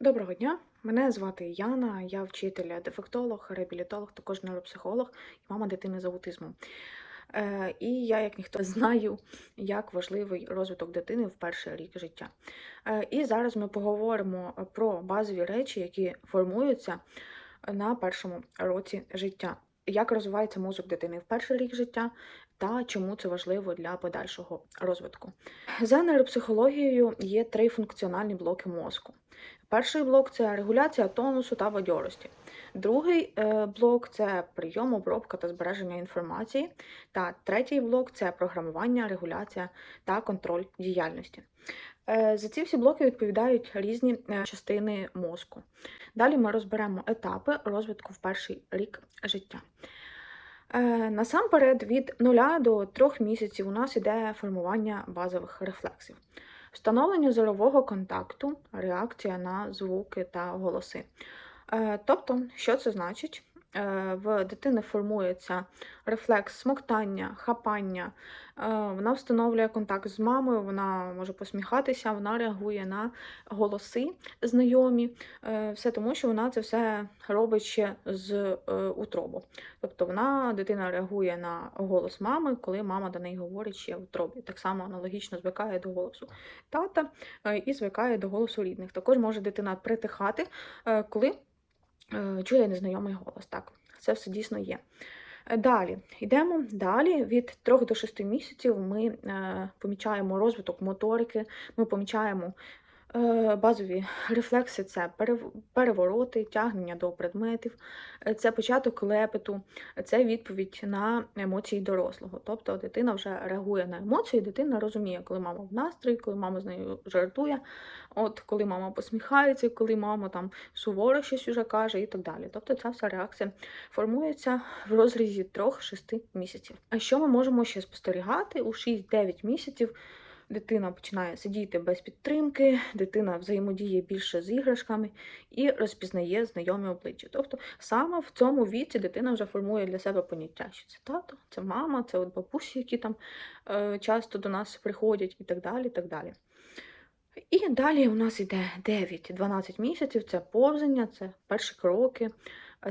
Доброго дня, мене звати Яна, я вчитель дефектолог, реабілітолог, також нейропсихолог і мама дитини з аутизмом. Е, І я, як ніхто, знаю, як важливий розвиток дитини в перший рік життя. Е, І зараз ми поговоримо про базові речі, які формуються на першому році життя. Як розвивається мозок дитини в перший рік життя та чому це важливо для подальшого розвитку. За нейропсихологією є три функціональні блоки мозку. Перший блок це регуляція тонусу та бадьорості. Другий е, блок це прийом, обробка та збереження інформації. Та третій блок це програмування, регуляція та контроль діяльності. Е, За ці всі блоки відповідають різні е, частини мозку. Далі ми розберемо етапи розвитку в перший рік життя. Е, Насамперед, від 0 до 3 місяців у нас іде формування базових рефлексів. Встановлення зорового контакту, реакція на звуки та голоси. Е, Тобто, що це значить? Е, В дитини формується рефлекс смоктання, хапання, е, вона встановлює контакт з мамою, вона може посміхатися, вона реагує на голоси знайомі, Е, все тому, що вона це все робить ще з утробу. Тобто вона, дитина реагує на голос мами, коли мама до неї говорить ще в утробі. Так само аналогічно звикає до голосу тата і звикає до голосу рідних. Також може дитина притихати, коли чує незнайомий голос. Так, це все дійсно є. Е, Далі йдемо далі. Від 3 до 6 місяців ми е, помічаємо розвиток моторики, ми помічаємо е, базові рефлекси: це перев- перевороти, тягнення до предметів, е, це початок лепету, це відповідь на емоції дорослого. Тобто дитина вже реагує на емоції, дитина розуміє, коли мама в настрої, коли мама з нею жартує, от коли мама посміхається, коли мама там суворо щось уже каже і так далі. Тобто ця вся реакція формується в розрізі 3-6 місяців. А що ми можемо ще спостерігати у 6-9 місяців? Дитина починає сидіти без підтримки, дитина взаємодіє більше з іграшками і розпізнає знайомі обличчя. Тобто саме в цьому віці дитина вже формує для себе поняття, що це тато, це мама, це от бабусі, які там е, часто до нас приходять, і так далі. І так далі. І далі у нас іде 9-12 місяців, це повзання, це перші кроки,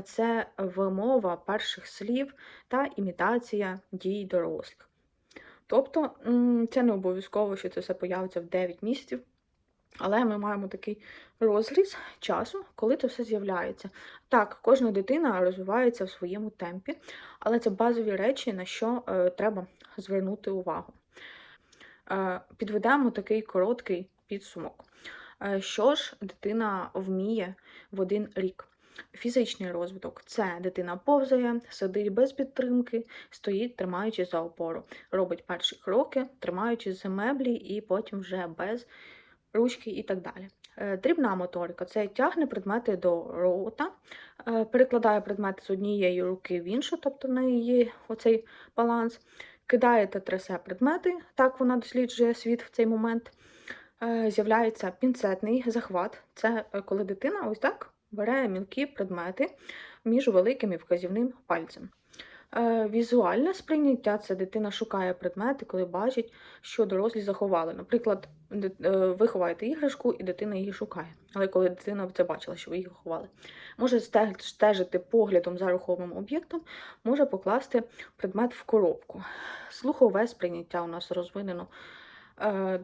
це вимова перших слів та імітація дій дорослих. Тобто це не обов'язково, що це все появиться в 9 місяців, але ми маємо такий розріз часу, коли це все з'являється. Так, кожна дитина розвивається в своєму темпі, але це базові речі, на що е, треба звернути увагу. Е, підведемо такий короткий підсумок. Е, Що ж дитина вміє в один рік? Фізичний розвиток це дитина повзає, сидить без підтримки, стоїть, тримаючись за опору, робить перші кроки, тримаючись за меблі, і потім вже без ручки і так далі. Е, Дрібна моторика це тягне предмети до рота, е, перекладає предмети з однієї руки в іншу, тобто в неї є оцей баланс, кидає та трясе предмети, так вона досліджує світ в цей момент. Е, З'являється пінцетний захват. Це коли дитина ось так бере мілкі предмети між великим і вказівним пальцем. Е, Візуальне сприйняття це дитина шукає предмети, коли бачить, що дорослі заховали. Наприклад, е, ви ховаєте іграшку, і дитина її шукає. Але коли дитина це бачила, що ви її ховали, може стежити поглядом за рухомим об'єктом, може покласти предмет в коробку. Слухове сприйняття у нас розвинено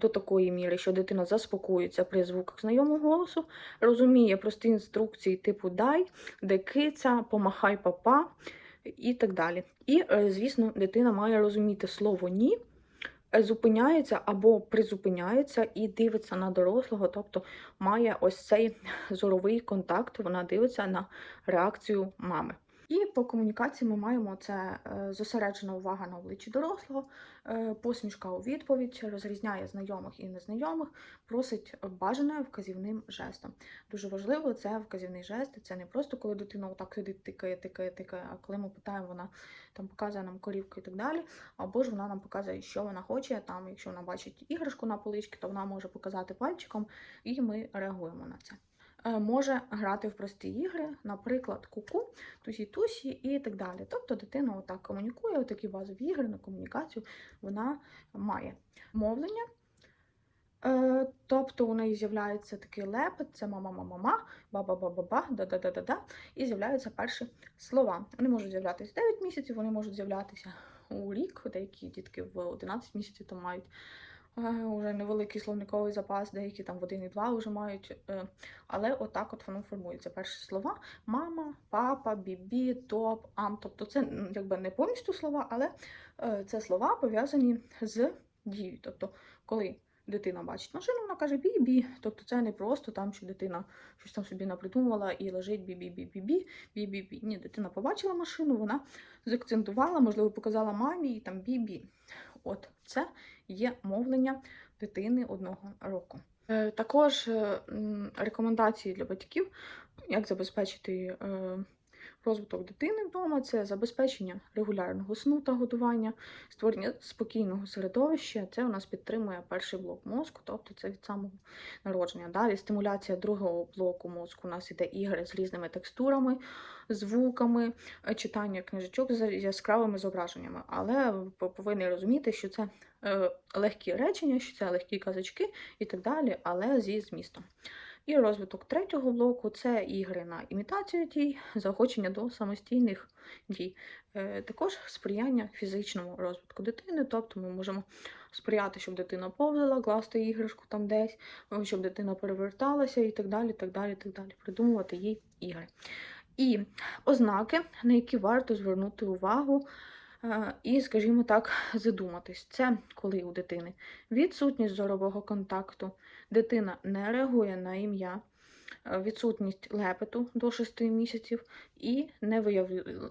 до такої міри, що дитина заспокоюється при звуках знайомого голосу, розуміє прості інструкції типу дай, де киця, помахай папа і так далі. І, е, звісно, дитина має розуміти слово ні, е, зупиняється або призупиняється і дивиться на дорослого, тобто має ось цей зоровий контакт, вона дивиться на реакцію мами. І по комунікації ми маємо це е, зосереджена увага на обличчі дорослого, е, посмішка у відповідь, розрізняє знайомих і незнайомих, просить бажане вказівним жестом. Дуже важливо це вказівний жест. Це не просто коли дитина отак сидить, тикає, тикає, тикає, а коли ми питаємо, вона там показує нам корівку і так далі. Або ж вона нам показує, що вона хоче. Там, якщо вона бачить іграшку на поличці, то вона може показати пальчиком, і ми реагуємо на це. Е, Може грати в прості ігри, наприклад, куку, тусі-тусі і так далі. Тобто дитина отак комунікує, такі базові ігри на комунікацію вона має. Мовлення Е, тобто у неї з'являється такий лепет, це мама-мама-ма, ба-ба-ба-ба-ба, да-да-да-да-да, і з'являються перші слова. Вони можуть з'являтися 9 місяців, вони можуть з'являтися у рік. Деякі дітки в 11 місяців там мають уже невеликий словниковий запас, деякі там в 1 і 2 вже мають. Е, але отак от воно формується. Перші слова мама, папа, бібі, топ, ам. Тобто це якби не повністю слова, але е, це слова пов'язані з дією. Тобто, коли дитина бачить машину, вона каже бі-бі. Тобто це не просто там, що дитина щось там собі напридумувала і лежить бі-бі-бі-бі-бі, бі-бі-бі. Ні, дитина побачила машину, вона закцентувала, можливо, показала мамі і там бі-бі. От це є мовлення дитини одного року. Е, Також е, рекомендації для батьків, як забезпечити е, розвиток дитини вдома, це забезпечення регулярного сну та годування, створення спокійного середовища. Це у нас підтримує перший блок мозку, тобто це від самого народження. Далі стимуляція другого блоку мозку. У нас іде ігри з різними текстурами, звуками, е, читання книжечок з яскравими зображеннями. Але ви повинні розуміти, що це е, легкі речення, що це легкі казочки і так далі, але зі змістом. І розвиток третього блоку це ігри на імітацію дій, заохочення до самостійних дій. Е, Також сприяння фізичному розвитку дитини, тобто ми можемо сприяти, щоб дитина повзала, класти іграшку там десь, е, щоб дитина переверталася і так далі, так далі, так далі. Придумувати їй ігри. І ознаки, на які варто звернути увагу. Е, І, скажімо так, задуматись. Це коли у дитини відсутність зорового контакту, дитина не реагує на ім'я, е, відсутність лепету до 6 місяців і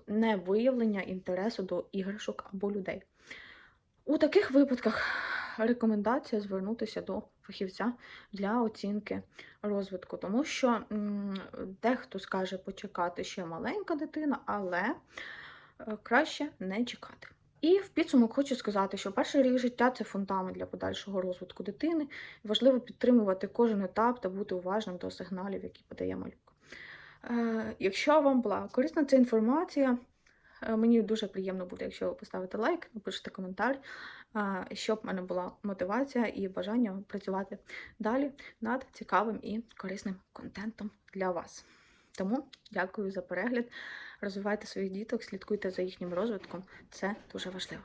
невиявлення інтересу до іграшок або людей. У таких випадках рекомендація звернутися до фахівця для оцінки розвитку, тому що дехто скаже почекати ще маленька дитина, але краще не чекати. І в підсумок хочу сказати, що перший рік життя це фундамент для подальшого розвитку дитини. Важливо підтримувати кожен етап та бути уважним до сигналів, які подає малюк. Е, Якщо вам була корисна ця інформація, е, мені дуже приємно буде, якщо ви поставите лайк, напишете коментар, е, щоб в мене була мотивація і бажання працювати далі над цікавим і корисним контентом для вас. Тому дякую за перегляд. Розвивайте своїх діток, слідкуйте за їхнім розвитком. Це дуже важливо.